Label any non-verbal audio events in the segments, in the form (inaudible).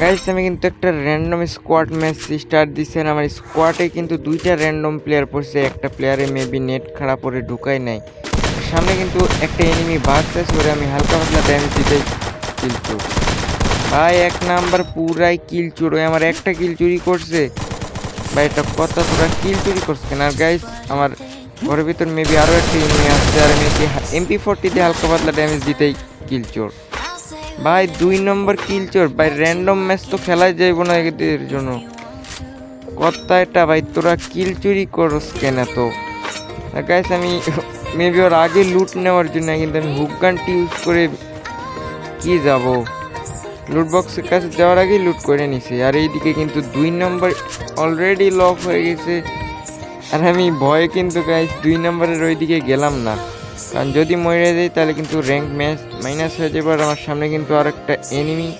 Guys আমি কিন্তু একটা র্যান্ডম স্কোয়াড ম্যাচ স্টার্ট দিচ্ছেন আমার স্কোয়াডে কিন্তু দুইটা র্যান্ডম প্লেয়ার পড়ছে। একটা প্লেয়ারে মেবি নেট খারাপ করে ঢুকাই নাই। সামনে কিন্তু একটা এনিমি বাঁচতে করে আমি হালকা পাতলা ড্যামেজ দিতে চোর ভাই, এক নাম্বার পুরাই কিল চোর আমার একটা কিল চুরি করছে। ভাই, এটা কথা তোরা কিল চুরি করছে আর গাইস আমার ঘরের ভিতর মেবি আরও একটা এনিমি আসছে আর আমি এমপি ফোরটি হালকা পাতলা ড্যামেজ দিতেই কিল চোর। ভাই, দুই নম্বর কিল চোর। ভাই র্যান্ডম ম্যাচ তো খেলাই যাইব না এদের জন্য। কথা এটা, ভাই, তোরা কিল চুরি করস কেন তো গাইস আমি মেবি ওর আগে লুট নেওয়ার জন্য, কিন্তু আমি হুক গানটি ইউজ করে কি যাব? লুট বক্সের কাছে যাওয়ার আগেই লুট করে নিছি। আর এইদিকে কিন্তু দুই নম্বর অলরেডি লক হয়ে গেছে। আর আমি ভয়ে কিন্তু গাইস দুই নম্বরের ওইদিকে গেলাম না। কারণ যদি মরে যাই তাহলে কিন্তু র্যাঙ্ক ম্যাচ মাইনাস হয়ে যাবে আর আমার সামনে কিন্তু আর একটা এনিমি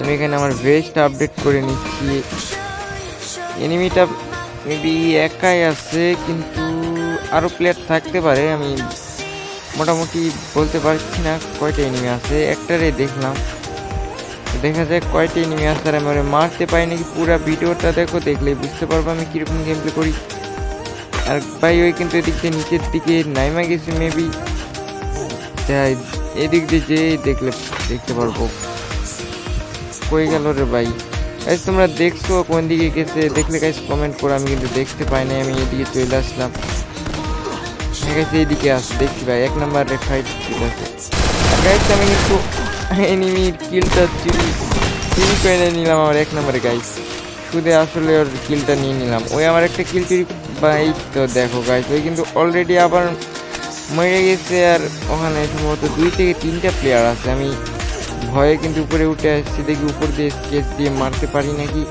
আমি এখানে আমার ভেস্ট আপডেট করে নিচ্ছি। এনিমিটা মেবি একাই আছে, কিন্তু আরও প্লেয়ার থাকতে পারে। আমি মোটামুটি বলতে পারছি না কয়টা এনিমি আছে। একটারে দেখলাম। দেখা যায় কয়টা এনিমি আছে আর আমি মারতে পারি নাকি পুরো ভিডিওটা দেখো দেখলে বুঝতে পারব আমি কীরকম গেম প্লে করি। আর ভাই, ওই কিন্তু এদিক দিয়ে নিচের দিকে নাইমা গেছে মেবি এদিক দিয়ে যে দেখলে, দেখতে পারব। কই গেল রে ভাই? গাইস তোমরা দেখছ কোন দিকে গেছে? দেখলে গাইস কমেন্ট করো আমি কিন্তু দেখতে পাই নাই, আমি এদিকে চলে আসলাম। ঠিক আছে এইদিকে আস, দেখছি ভাই, এক নাম্বার ফাইট ঠিক আছে। গাইস আমি কিন্তু এনিমির কিলটা চুরি চুরি করে নিলাম, আমার এক নম্বরে গাইস শুধু আসলে ওর কিলটা নিয়ে নিলাম। ওই আমার একটা কিল চুরি ভাই, তো দেখো গাইস ওই কিন্তু অলরেডি আবার মরে গেছে আর ওখানে সম্ভবত দুই থেকে তিনটা প্লেয়ার আছে। আমি ভয়ে কিন্তু উপরে উঠে আসছি, দেখি উপর দিয়ে স্কেচ দিয়ে মারতে পারি নাকি?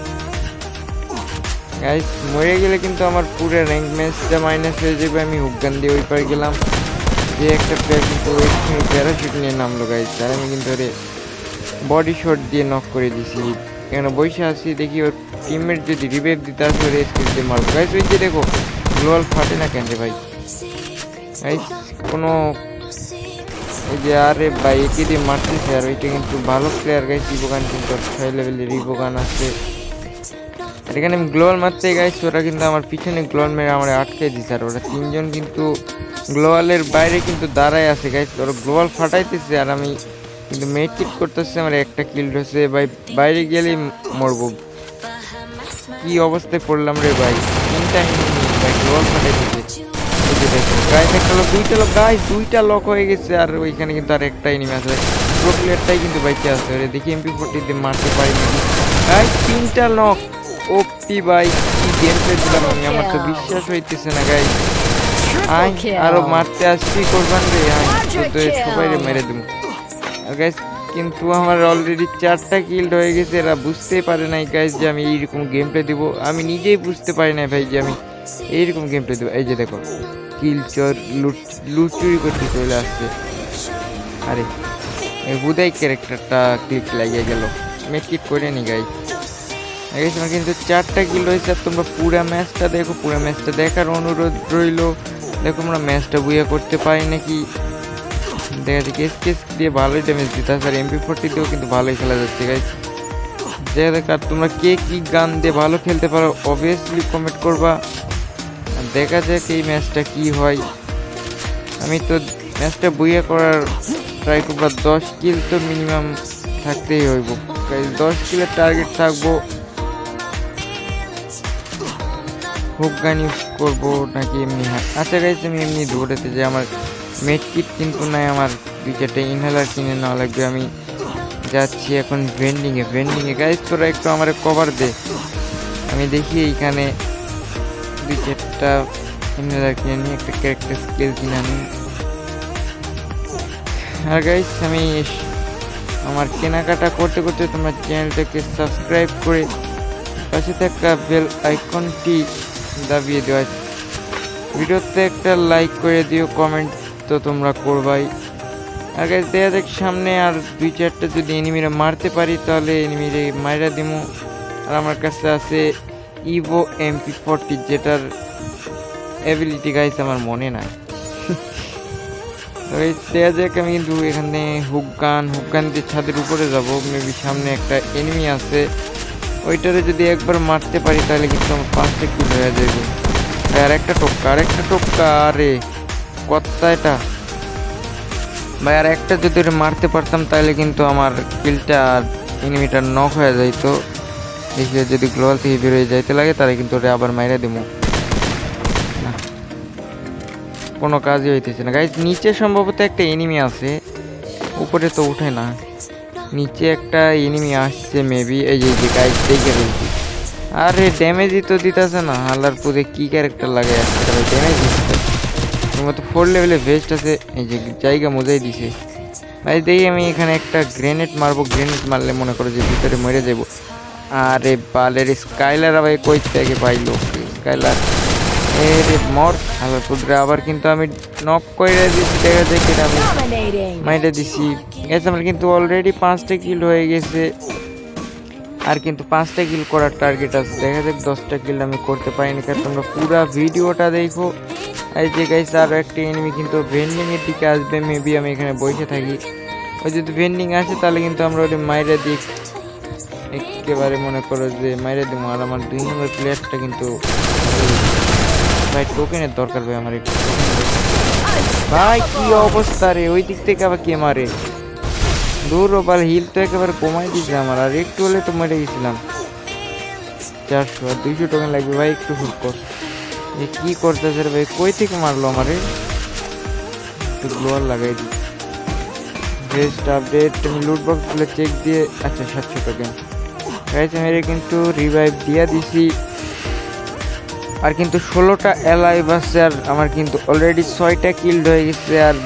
গাইস মরে গেলে কিন্তু আমার পুরো র্যাঙ্ক ম্যাচটা মাইনাস হয়ে যাবে। আমি হুকগান দিয়ে ওই পারে গেলাম। যে একটা প্লেয়ার কিন্তু প্যারাশুট নিয়ে নামলো গাইস আর আমি কিন্তু ওরে বডি শট দিয়ে নক করে দিছি। কেন বসে আছি, দেখি ওর টিমমেট যদি রিভাইভ দিতে আসবে ওর স্কিল দিয়ে মারবো। গাইস ওই যে দেখো গ্লোয়াল ফাটে না কেন রে ভাই? গাইস কোনো এই যে আরে ভাই, একে দিয়ে মারতেছে আর ওইটা কিন্তু ভালো প্লেয়ার গাইস রিবোগান কিন্তু ছয় লেভেলের রিবোগান আছে। আর এখানে আমি গ্লোয়াল মারতে গাইস ওরা কিন্তু আমার পিছনে গ্লোয়াল মেরে আমার আটকে দিছে আর ওরা তিনজন কিন্তু গ্লোয়ালের বাইরে কিন্তু দাঁড়ায় আছে গাইস ওরা গ্লোয়াল ফাটাইতেছে আর আমি কিন্তু মেট করতেছে, আমার একটা কিল রয়েছে ভাই, বাইরে গেলেই মরবো। কি অবস্থায় পড়লাম রে ভাই? তিনটা দুইটা লোক গাইস দুইটা লক হয়ে গেছে, আর ওইখানে কিন্তু আর কিন্তু বাইকে দেখি এমপি দিয়ে মারতে পারি গাইস তিনটা কি গেম আমি, আমার তো বিশ্বাস হইতেছে না গাইস আরও মারতে আসছি, করবান রে সবাই মেরে দেবো আর গাইস কিন্তু আমার অলরেডি চারটা কিল্ড হয়ে গেছে, এরা বুঝতেই পারে নাই গাইস যে আমি এইরকম গেম প্লে দেবো। আমি নিজেই বুঝতে পারি না ভাই যে আমি এইরকম গেম প্লে দেবো। এই যে দেখো কিল চোর লুট লুট চুরি করতে চলে আসছে। আরে, এই বুদাই ক্যারেক্টারটা ক্লিক লাগিয়ে গেল। মেটকিট করে নি গাই আমার কিন্তু চারটা কিল রয়েছে আর তোমরা পুরো ম্যাচটা দেখো, পুরো ম্যাচটা দেখার অনুরোধ রইল। দেখো আমরা ম্যাচটা বুয়া করতে পারি নাকি? দেখা যাচ্ছে কেস কেস দিয়ে ভালোই ড্যামেজ দিতে আর এমপি ফোরটি দিয়েও কিন্তু ভালোই খেলা যাচ্ছে গাইস দেখা দেখ আর তোমরা কে কি গান দিয়ে ভালো খেলতে পারো অবভিয়াসলি কমেন্ট করবা। দেখা যাক এই ম্যাচটা কি হয়। আমি তো ম্যাচটা বইয়া করার ট্রাই করব দশ কিল তো মিনিমাম থাকতেই হইব। দশ কিলের টার্গেট থাকব হুক ইউজ করব নাকি এমনি আচ্ছা গাইস আমি এমনি দৌড়াতে যে আমার মেড কিট কিন্তু নাই, আমার দুই চারটে ইনহেলার কিনে নেওয়া লাগবে। আমি যাচ্ছি এখন ভেন্ডিংয়ে ভেন্ডিংয়ে গাইস তোরা একটু আমার কভার দে। আমি দেখি এইখানে দুই চারটা ইনহেলার কিনে নিই একটা ক্যারেক্টার স্কিল কিনে আনি আর গাইস আমি আমার কেনাকাটা করতে করতে তোমার চ্যানেলটাকে সাবস্ক্রাইব করে পাশে থাকা বেল আইকনটি দাবিয়ে দেওয়া ভিডিওতে একটা লাইক করে দিও কমেন্ট তো তোমরা করবাই। আর গাইস দেখা যাক সামনে আর দুই চারটা যদি এনিমিরা মারতে পারি, তাহলে এনিমিরে মাইরা দিমু। আর আমার কাছে আছে ইভো এমপি ফোরটি যেটার অ্যাবিলিটি গাইস আমার মনে নাই। (laughs) ওই যাক আমি কিন্তু এখানে হুক গান হুক গান দিয়ে ছাদের উপরে যাব। মেবি সামনে একটা এনিমি আছে। ওইটারে যদি একবার মারতে পারি, তাহলে কিন্তু আমার পাঁচটা কিল হয়ে যাবে। আর একটা টোক্কা আর একটা টোক্কা আরে, কত্তা এটা। ভাই, আর একটা যদি মারতে পারতাম, তাহলে কিন্তু আমার কিলটা আর এনিমিটা নক হয়ে যাইতো। দেখি যদি গ্লোয়াল থেকে বেরোয় যাইতে লাগে, তাহলে কিন্তু ওটা আবার মাইরা দেবো না। কোনো কাজই হইতেছে না। গাইজ নিচে সম্ভবত একটা এনিমি আছে। উপরে তো উঠে না। নিচে একটা এনিমি আসছে মেবি এই যে যে গাইজ দেখে রয়েছি আরে ড্যামেজই তো দিতেছে না। হালার পুরে কী ক্যারেক্টার লাগে একটা ড্যামেজ দিচ্ছে তোমার তো ফোর লেভেলে ভেস্ট আছে। এই যে, জায়গা মজাই দিছে। ভাই, দেখি আমি এখানে একটা গ্রেনেড মারবো। গ্রেনেড মারলে মনে করো যে ভিতরে মরে যাব। আরে, বালের স্কাইলার আবার কই থেকে পাইলো? স্কাইলার এ রে মর হালার পুত্রে আবার কিন্তু আমি নক করে দিচ্ছি দেখা যায় আমি. মাইটা দিছি। গেছে কিন্তু অলরেডি পাঁচটা কিল হয়ে গেছে। আর কিন্তু পাঁচটা কিল করার টার্গেট আছে। দেখা যাক দশটা কিল আমি করতে পারিনি, কারণ তোমরা পুরো ভিডিওটা দেখো। এই যে গাইস আরও একটা এনিমি কিন্তু ভেন্ডিং এর দিকে আসবে। মেবি আমি এখানে বসে থাকি। ওই যদি ভেন্ডিং আসে, তাহলে কিন্তু আমরা ওই মাইরা দিই। একেবারে মনে করো যে মাইরা দেবো আর আমার দুই নম্বর প্লেয়ারটা কিন্তু ভাই টোকেনের দরকার ভাই আমার একটু। ভাই, কি অবস্থা রে? ওই দিক থেকে আবার কে মারে? দূর ওপার হিল তো একেবারে কমাই দিয়েছে আমার। আর একটু হলে তো মরে গেছিলাম। চারশো আর দুইশো টোকেন লাগবে। ভাই, একটু হুক কর। এ কি করতেছে ভাই? কই থেকে মারলো আমারে? একটু গ্লোয়ার লাগাই দিই। বেস্ট আপডেট আমি লুট বক্সগুলো চেক দিয়ে আচ্ছা সাতশো টোকেন মেরে কিন্তু রিভাইভ দিয়ে দিছি। আর কিন্তু ষোলোটা অ্যালাইভ আছে আর আমার কিন্তু অলরেডি ছয়টা কিল্ড হয়ে গেছে আর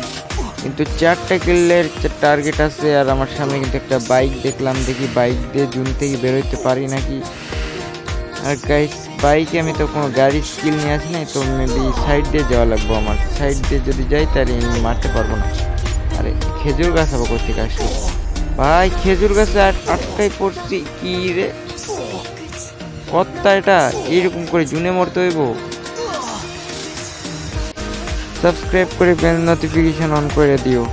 কিন্তু চারটা কিল্ডের টার্গেট আছে আর আমার সামনে কিন্তু একটা বাইক দেখলাম, দেখি বাইক দিয়ে জুন থেকে বেরোতে পারি নাকি? আর গাইস বাইকে আমি তো কোনো গাড়ির স্কিল নিয়ে আসি নাই, তো মেবি সাইড দিয়ে যাওয়া লাগবো আমার। সাইড দিয়ে যদি যাই তাহলে আমি মারতে পারব না। আরে, খেজুর গাছ আবার কোথেকে আসলো? ভাই, খেজুর গাছে আট আটটাই পড়ছি, কি রে? কত্তা এটা? এইরকম করে জুনে মরতে হইব। সাবস্ক্রাইব করে বেল নোটিফিকেশন অন করে দিও।